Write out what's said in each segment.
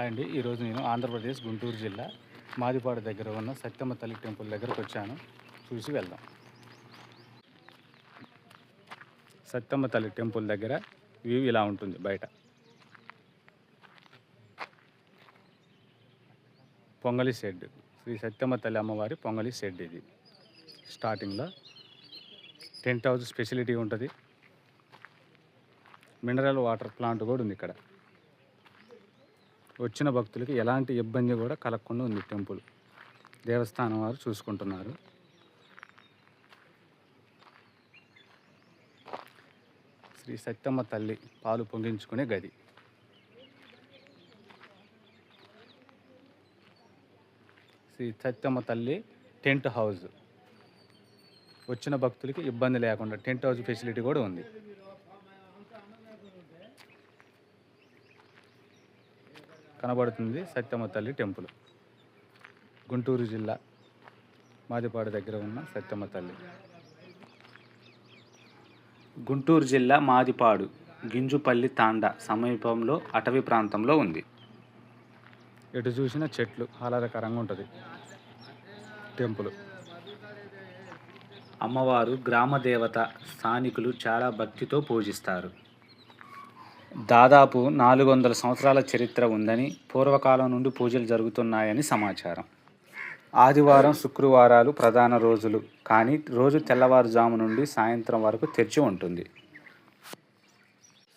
అండి. ఈరోజు నేను ఆంధ్రప్రదేశ్ గుంటూరు జిల్లా మాదిపాడు దగ్గర ఉన్న సత్యమ్మ తల్లి టెంపుల్ దగ్గరకు వచ్చాను. చూసి వెళ్దాం. సత్యమ్మ తల్లి టెంపుల్ దగ్గర వ్యూ ఇలా ఉంటుంది బయట. పొంగలి షెడ్. శ్రీ సత్యమ్మ తల్లి అమ్మవారి పొంగలి షెడ్ ఇది. స్టార్టింగ్లో టెంట్ హౌస్ స్పెషలిటీ ఉంటుంది. మినరల్ వాటర్ ప్లాంట్ కూడా ఉంది ఇక్కడ. వచ్చిన భక్తులకి ఎలాంటి ఇబ్బంది కూడా కలగకుండా ఉంది టెంపుల్. దేవస్థానం వారు చూసుకుంటున్నారు. శ్రీ సత్యమ్మ తల్లి పాలు పొంగించుకునే గది. శ్రీ సత్యమ్మ తల్లి టెంట్ హౌస్. వచ్చిన భక్తులకి ఇబ్బంది లేకుండా టెంట్ హౌస్ ఫెసిలిటీ కూడా ఉంది. కనబడుతుంది సత్యమ్మ తల్లి టెంపుల్. గుంటూరు జిల్లా మాదిపాడు దగ్గర ఉన్న సత్యమ్మ తల్లి. గుంటూరు జిల్లా మాదిపాడు గింజుపల్లి తాండా సమీపంలో అటవీ ప్రాంతంలో ఉంది. ఎటు చూసిన చెట్లు ఆహ్లాదకరంగా ఉంటుంది. టెంపుల్. అమ్మవారు గ్రామ దేవత స్థానికులు చాలా భక్తితో పూజిస్తారు. దాదాపు నాలుగు వందల సంవత్సరాల చరిత్ర ఉందని పూర్వకాలం నుండి పూజలు జరుగుతున్నాయని సమాచారం. ఆదివారం శుక్రవారాలు ప్రధాన రోజులు కానీ రోజు తెల్లవారుజాము నుండి సాయంత్రం వరకు తెరిచి ఉంటుంది.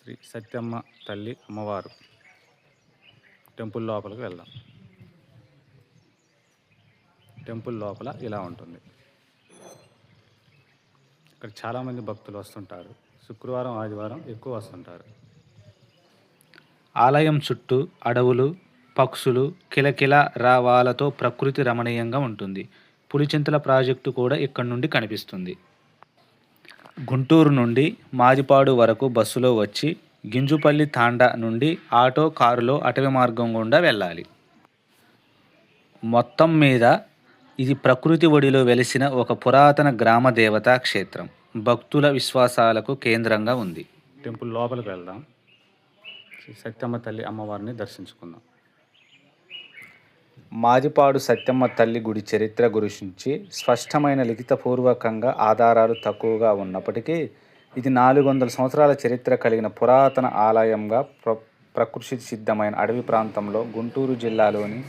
శ్రీ సత్యమ్మ తల్లి అమ్మవారు టెంపుల్ లోపలికి వెళ్దాం. టెంపుల్ లోపల ఇలా ఉంటుంది. ఇక్కడ చాలామంది భక్తులు వస్తుంటారు. శుక్రవారం ఆదివారం ఎక్కువ వస్తుంటారు. ఆలయం చుట్టూ అడవులు పక్షులు కిలకిల రావాలతో ప్రకృతి రమణీయంగా ఉంటుంది. పులిచింతల ప్రాజెక్టు కూడా ఇక్కడ నుండి కనిపిస్తుంది. గుంటూరు నుండి మాదిపాడు వరకు బస్సులో వచ్చి గింజుపల్లి తాండా నుండి ఆటో కారులో అటవీ మార్గం గుండా వెళ్ళాలి. మొత్తం మీద ఇది ప్రకృతి ఒడిలో వెలిసిన ఒక పురాతన గ్రామ దేవతా క్షేత్రం. భక్తుల విశ్వాసాలకు కేంద్రంగా ఉంది. టెంపుల్ లోపలికి వెళ్దాం. శ్రీ సత్యమ్మ తల్లి అమ్మవారిని దర్శించుకుందాం. మాదిపాడు సత్యమ్మ తల్లి గుడి చరిత్ర గురించి స్పష్టమైన లిఖితపూర్వకంగా ఆధారాలు తక్కువగా ఉన్నప్పటికీ ఇది నాలుగు వందల సంవత్సరాల చరిత్ర కలిగిన పురాతన ఆలయంగా ప్ర ప్రకృతి సిద్ధమైన అడవి ప్రాంతంలో గుంటూరు జిల్లాలోని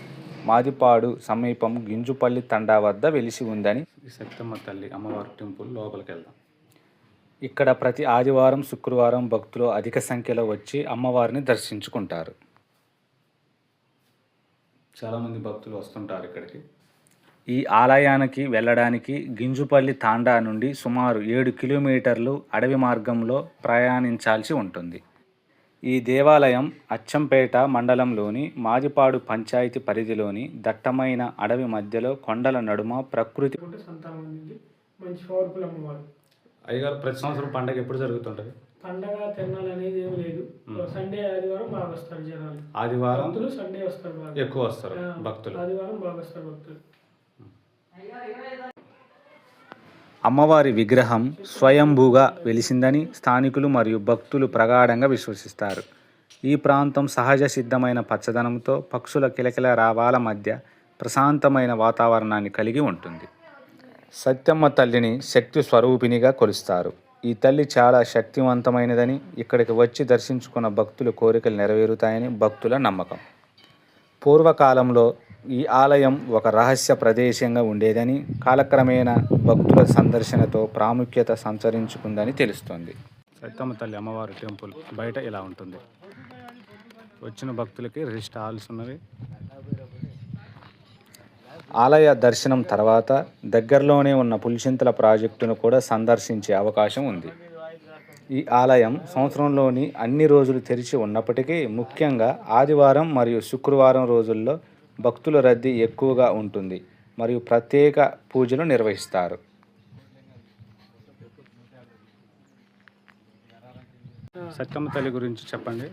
మాదిపాడు సమీపం గింజుపల్లి తండా వద్ద వెలిసి ఉందని సత్యమ్మ తల్లి అమ్మవారి టెంపుల్ లోపలికి వెళ్దాం. ఇక్కడ ప్రతి ఆదివారం శుక్రవారం భక్తులు అధిక సంఖ్యలో వచ్చి అమ్మవారిని దర్శించుకుంటారు. చాలామంది భక్తులు వస్తుంటారు ఇక్కడికి. ఈ ఆలయానికి వెళ్ళడానికి గింజుపల్లి తాండా నుండి సుమారు ఏడు కిలోమీటర్లు అడవి మార్గంలో ప్రయాణించాల్సి ఉంటుంది. ఈ దేవాలయం అచ్చంపేట మండలంలోని మాదిపాడు పంచాయతీ పరిధిలోని దట్టమైన అడవి మధ్యలో కొండల నడుమ ప్రకృతి మంచి పవర్ఫుల్ అమ్మవారు. అయ్యగారు ప్రతి సంవత్సరం పండగ ఎప్పుడు జరుగుతుంటుంది? పండగ తిరణాలు అనేది ఏమి లేదు. సండే ఆదివారం బాగా వస్తారు జనాలు. ఆదివారం భక్తులు సండే వస్తారు బాగా. ఎక్కువ వస్తారు భక్తులు. ఆదివారం బాగా వస్తారు భక్తులు. అమ్మవారి విగ్రహం స్వయంభూగా వెలిసిందని స్థానికులు మరియు భక్తులు ప్రగాఢంగా విశ్వసిస్తారు. ఈ ప్రాంతం సహజ సిద్ధమైన పచ్చదనంతో పక్షుల కిలకిల రావాల మధ్య ప్రశాంతమైన వాతావరణాన్ని కలిగి ఉంటుంది. సత్యమ్మ తల్లిని శక్తి స్వరూపిణిగా కొలుస్తారు. ఈ తల్లి చాలా శక్తివంతమైనదని ఇక్కడికి వచ్చి దర్శించుకున్న భక్తుల కోరికలు నెరవేరుతాయని భక్తుల నమ్మకం. పూర్వకాలంలో ఈ ఆలయం ఒక రహస్య ప్రదేశంగా ఉండేదని కాలక్రమేణా భక్తుల సందర్శనతో ప్రాముఖ్యత సంచరించుకుందని తెలుస్తోంది. సత్యమ్మ తల్లి అమ్మవారి టెంపుల్ బయట ఇలా ఉంటుంది. వచ్చిన భక్తులకి రిజిస్టర్ ఆల్స్ ఉన్నవి ఆలయ దర్శనం తర్వాత దగ్గరలోనే ఉన్న పులిచింతల ప్రాజెక్టును కూడా సందర్శించే అవకాశం ఉంది. ఈ ఆలయం సంవత్సరంలోని అన్ని రోజులు తెరిచి ఉన్నప్పటికీ ముఖ్యంగా ఆదివారం మరియు శుక్రవారం రోజుల్లో భక్తుల రద్దీ ఎక్కువగా ఉంటుంది మరియు ప్రత్యేక పూజలు నిర్వహిస్తారు. సత్యమ్మ తల్లి గురించి చెప్పండి.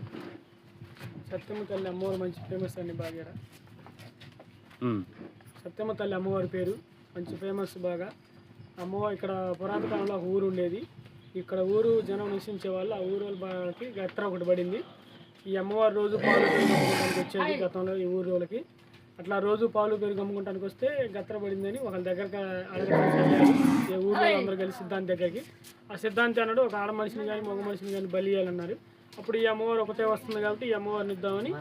సత్యమ్మ తల్లి అమ్మవారు మంచి ఫేమస్ అండి బాగా. సత్యమ్మ తల్లి అమ్మవారి పేరు. మంచి ఫేమస్ బాగా. అమ్మవారు ఇక్కడ పురాతన కాలంలో ఒక ఊరు ఉండేది. ఇక్కడ ఊరు జనం నివసించే వాళ్ళు ఆ ఊరు వాళ్ళకి గట్ర ఒకటి పడింది. ఈ అమ్మవారు రోజు పాలు పెరుగు వచ్చేది గతంలో ఈ ఊరోళ్ళకి అట్లా రోజు పాలు పెరుగు అమ్ముకోవడానికి వస్తే గత్ర పడిందని ఒకళ్ళ దగ్గరకు అడగడానికి ఊళ్ళో ఈ ఊర్లో అందరూ కలిసి సిద్ధాంతి దగ్గరికి. ఆ సిద్ధాంతి అన్నాడు ఒక ఆడ మనిషిని కానీ మగ మనిషిని కానీ బలి చేయాలన్నారు అప్పుడు ఈ అమ్మవారు ఒకటే వస్తుంది కాబట్టి ఈ అమ్మవారిని ఇద్దామని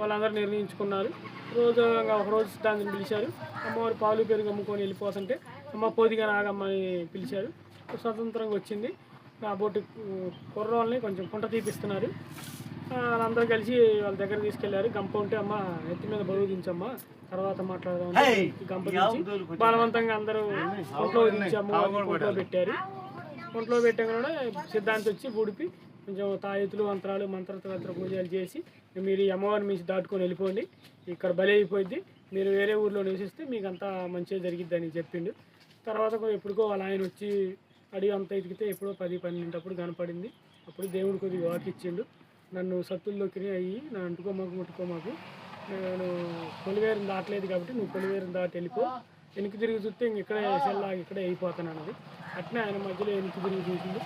వాళ్ళందరూ నిర్ణయించుకున్నారు. రోజు ఒక రోజు సిద్ధాంతిని పిలిచారు. అమ్మవారు పాలు పెరుగు అమ్ముకొని వెళ్ళిపోతుంటే అమ్మ పోదిగా నాగమ్మని పిలిచారు. స్వతంత్రంగా వచ్చింది. కాబట్టి కుర్రోళ్ళని కొంచెం కుంట తీపిస్తున్నారు. ఆ, వాళ్ళందరూ కలిసి వాళ్ళ దగ్గర తీసుకెళ్ళారు. గంప ఉంటే అమ్మ ఎత్తి మీద బరువు దించమ్మా తర్వాత మాట్లాడదాం గంప దించి బలవంతంగా అందరూ ఒంట్లో ఒంట్లో పెట్టారు. ఒంట్లో పెట్టాక కూడా సిద్ధాంతి వచ్చి గుడిపి కొంచెం తాయెత్తులు మంత్రాలు మంత్రతంత్ర పూజలు చేసి మీరు ఈ అమ్మవారిని మించి దాటుకొని వెళ్ళిపోండి. ఇక్కడ బలి అయిపోయింది. మీరు వేరే ఊర్లో నివసిస్తే మీకు అంతా మంచిగా జరిగిద్దని చెప్పిండు. తర్వాత ఎప్పుడుకో వాళ్ళ ఆయన వచ్చి అడిగి అంత ఎతికితే ఎప్పుడో పది పన్నెండప్పుడు కనపడింది. అప్పుడు దేవుడు కొద్దిగా వాకిచ్చిండు నన్ను సత్తుల్లోకి అయ్యి నా అంటుకోమాకు ముట్టుకోమాకు. నేను కొలివేరుని దాటలేదు కాబట్టి నువ్వు కొలివేరుని దాటి వెళ్ళిపో. వెనక్కి తిరిగి చూస్తే ఇంక ఇక్కడే సెల్లా ఇక్కడే అయిపోతాను అన్నది అట్నే ఆయన మధ్యలో వెనక్కి తిరిగి చూసిండు.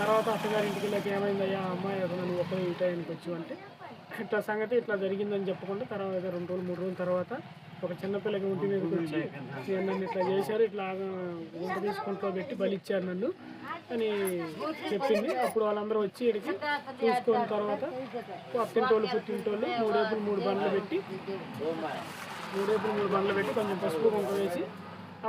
తర్వాత అత్తగారి ఇంటికి వెళ్ళాక ఏమైందయ్యా అమ్మాయి అసలు నువ్వు ఒక్కడే ఈ టైంకి వచ్చి అంటే ఇట్లా సంగతి ఇట్లా జరిగిందని చెప్పకుండా తర్వాత రెండు రోజులు మూడు రోజుల తర్వాత ఒక చిన్నపిల్లకి ఒంటి మీదకి వచ్చి నన్ను ఇట్లా చేశారు ఇట్లా గుంట తీసుకుంటూ పెట్టి బలిచ్చారు నన్ను అని చెప్పింది. అప్పుడు వాళ్ళందరూ వచ్చి ఇక్కడికి చూసుకున్న తర్వాత అత్తింటోళ్ళు పుట్టింటోళ్ళు మూడేపులు మూడు బండ్లు పెట్టి మూడేపులు మూడు బండ్లు పెట్టి కొంచెం పసుపు కొంక వేసి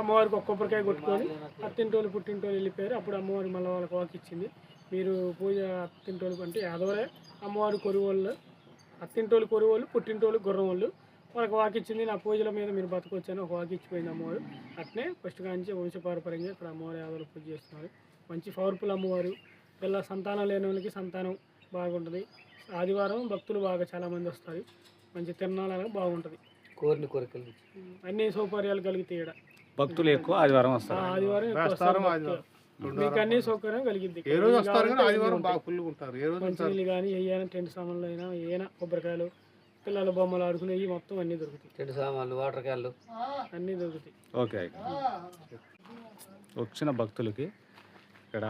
అమ్మవారికి ఒక కొబ్బరికాయ కొట్టుకొని అత్తింటోళ్ళు పుట్టింటోళ్ళు వెళ్ళిపోయారు. అప్పుడు అమ్మవారికి మళ్ళీ వాళ్ళకి వాకి ఇచ్చింది. మీరు పూజ అత్తింటోళ్ళు అంటే యాదవరే అమ్మవారి కొరువోళ్ళు అత్తింటోళ్ళు కొరువోళ్ళు పుట్టింటోళ్ళు గుర్రం వాళ్ళు వాళ్ళకి వాకి ఇచ్చింది. నా పూజల మీద మీరు బతకొచ్చాను ఒక వాకి ఇచ్చిపోయింది అమ్మవారు. అట్నే ఫస్ట్ కాంచి వంశపారపర్యంగా ఇక్కడ అమ్మవారి యాదవులు పూజ చేస్తున్నారు. మంచి పవర్ఫుల్ అమ్మవారు. పిల్ల సంతానం లేని వాళ్ళకి సంతానం బాగుంటుంది. ఆదివారం భక్తులు బాగా చాలామంది వస్తారు. మంచి తిరణాలగా బాగుంటుంది. కోరిన కోరికలు అన్ని సౌకర్యాలు కలిగితే ఈడ భక్తులు ఎక్కువ ఆదివారం వస్తారు. ఆదివారం ఎక్కువ వస్తారు భక్తులు. మీకు అన్ని సౌకర్యం కలిగింది. ఏ రోజు వస్తారు కానీ ఆదివారం బాగా ఫుల్గా ఉంటారు. ఏ రోజు మంచి నీళ్ళు కానీ ఏమైనా టెంట్ సామాన్లు అయినా ఏమైనా కొబ్బరికాయలు పిల్లల బొమ్మలు ఆడుకునేవి మొత్తం అన్నీ దొరుకుతాయి. చెడు సామాన్లు వాటర్ క్యాన్లు. అన్నీ దొరుకుతాయి. ఓకే వచ్చిన భక్తులకి ఇక్కడ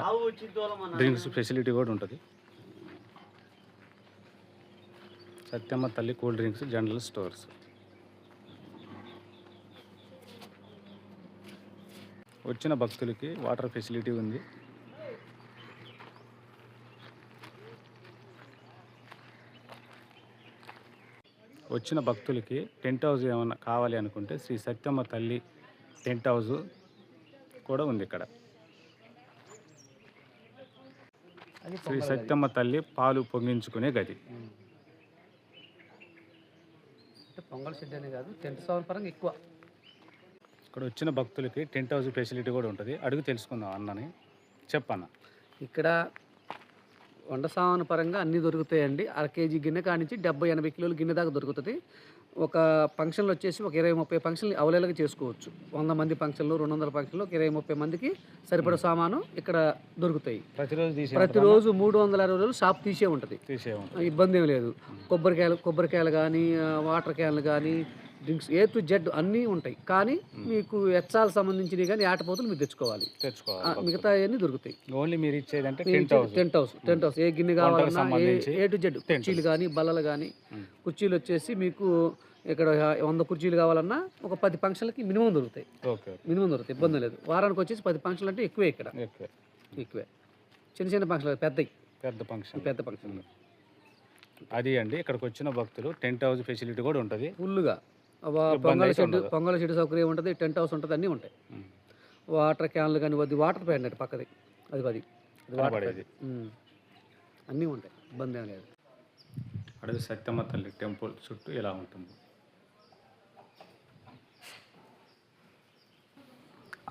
డ్రింక్స్ ఫెసిలిటీ కూడా ఉంటుంది. సత్యమ్మ తల్లి కూల్ డ్రింక్స్ జనరల్ స్టోర్స్. వచ్చిన భక్తులకి వాటర్ ఫెసిలిటీ ఉంది. వచ్చిన భక్తులకి టెంట్ హౌస్ ఏమైనా కావాలి అనుకుంటే శ్రీ సత్యమ్మ తల్లి టెంట్ హౌస్ కూడా ఉంది ఇక్కడ. శ్రీ సత్యమ్మ తల్లి పాలు పొంగించుకునే గది. పొంగల్ షెడ్ అనే కాదు టెంట్ సామాన్ పరంగా ఎక్కువ. ఇక్కడ వచ్చిన భక్తులకి టెంట్ హౌస్ ఫెసిలిటీ కూడా ఉంటుంది. అడుగు తెలుసుకుందాం అన్నని. చెప్పన్న. ఇక్కడ వంట సామాన్ పరంగా అన్నీ దొరుకుతాయండి. అర కేజీ గిన్నె కానించి డెబ్బై ఎనభై కిలోల గిన్నె దాకా దొరుకుతుంది. ఒక ఫంక్షన్లు వచ్చేసి ఒక ఇరవై ముప్పై ఫంక్షన్లు అవైలబుల్గా చేసుకోవచ్చు. వంద మంది ఫంక్షన్లు రెండు వందల ఫంక్షన్లు ఒక ఇరవై ముప్పై మందికి సరిపడ సామాను ఇక్కడ దొరుకుతాయి. ప్రతిరోజు తీసే ప్రతిరోజు మూడు వందల అరవై రోజులు షాప్ తీసే ఉంటుంది. తీసే ఉంటుంది. ఇబ్బంది ఏం లేదు. కొబ్బరికాయలు కొబ్బరికాయలు కానీ వాటర్ క్యాన్లు కానీ డ్రింక్స్ ఏ టు జెడ్ అన్నీ ఉంటాయి. కానీ మీకు ఎచ్చాలు సంబంధించినవి కానీ ఆటపోతులు మీరు తెచ్చుకోవాలి. తెచ్చుకోవాలి. మిగతా అన్నీ దొరుకుతాయి. ఓన్లీ మీరు ఇచ్చేదంటే tent house tent house. Tent house. ఏ గిన్నె కావాలన్నా ఏ టు జెడ్ కుర్చీలు కానీ బల్లలు కానీ కుర్చీలు వచ్చేసి మీకు ఇక్కడ వంద కుర్చీలు కావాలన్నా ఒక పది ఫంక్షన్లకి మినిమం దొరుకుతాయి. ఓకే మినిమం దొరుకుతాయి. ఇబ్బంది లేదు. వారానికి వచ్చేసి పది ఫంక్షన్లు అంటే ఎక్కువే ఇక్కడ. ఎక్కువే. చిన్న చిన్న ఫంక్షన్లు పెద్దవి. పెద్ద ఫంక్షన్ పెద్ద ఫంక్షన్లు. అది అండి ఇక్కడికి వచ్చిన భక్తులు టెంట్ హౌస్ ఫెసిలిటీ కూడా ఉంటుంది. ఫుల్గా పొంగల్ షెడ్. పొంగల్ షెడ్ సౌకర్యం ఉంటుంది టెంట్ హౌస్ ఉంటుంది అన్నీ ఉంటాయి. వాటర్ క్యాన్లు కానీ అది వాటర్ ప్యాంట్ అండి పక్కది. అది పది. అది వాటర్. అన్నీ ఉంటాయి. ఇబ్బంది ఏం లేదు. అడవి సత్యమ్మ తల్లి టెంపుల్ చుట్టూ ఇలా ఉంటుంది?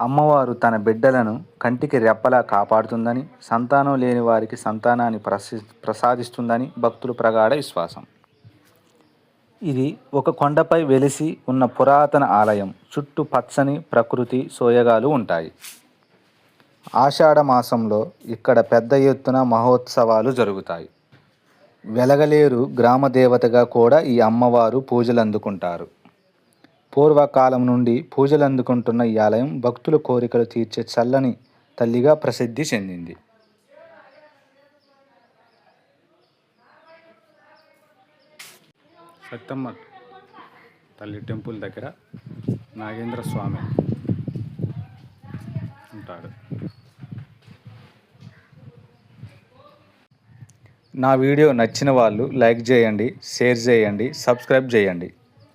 అమ్మవారు తన బిడ్డలను కంటికి రెప్పలా కాపాడుతుందని సంతానం లేని వారికి సంతానాన్ని ప్రసి ప్రసాదిస్తుందని భక్తులు ప్రగాఢ విశ్వాసం. ఇది ఒక కొండపై వెలిసి ఉన్న పురాతన ఆలయం. చుట్టూ పచ్చని ప్రకృతి సోయగాలు ఉంటాయి. ఆషాఢ మాసంలో ఇక్కడ పెద్ద ఎత్తున మహోత్సవాలు జరుగుతాయి. వెలగలేరు గ్రామ దేవతగా కూడా ఈ అమ్మవారు పూజలు అందుకుంటారు పూర్వకాలం నుండి పూజలు అందుకుంటున్న ఈ ఆలయం భక్తుల కోరికలు తీర్చే చల్లని తల్లిగా ప్రసిద్ధి చెందింది. సత్తమ్మ తల్లి టెంపుల్ దగ్గర నాగేంద్ర స్వామి ఉంటాడు. నా వీడియో నచ్చిన వాళ్ళు లైక్ చేయండి షేర్ చేయండి సబ్స్క్రైబ్ చేయండి.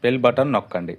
బెల్ బటన్ నొక్కండి.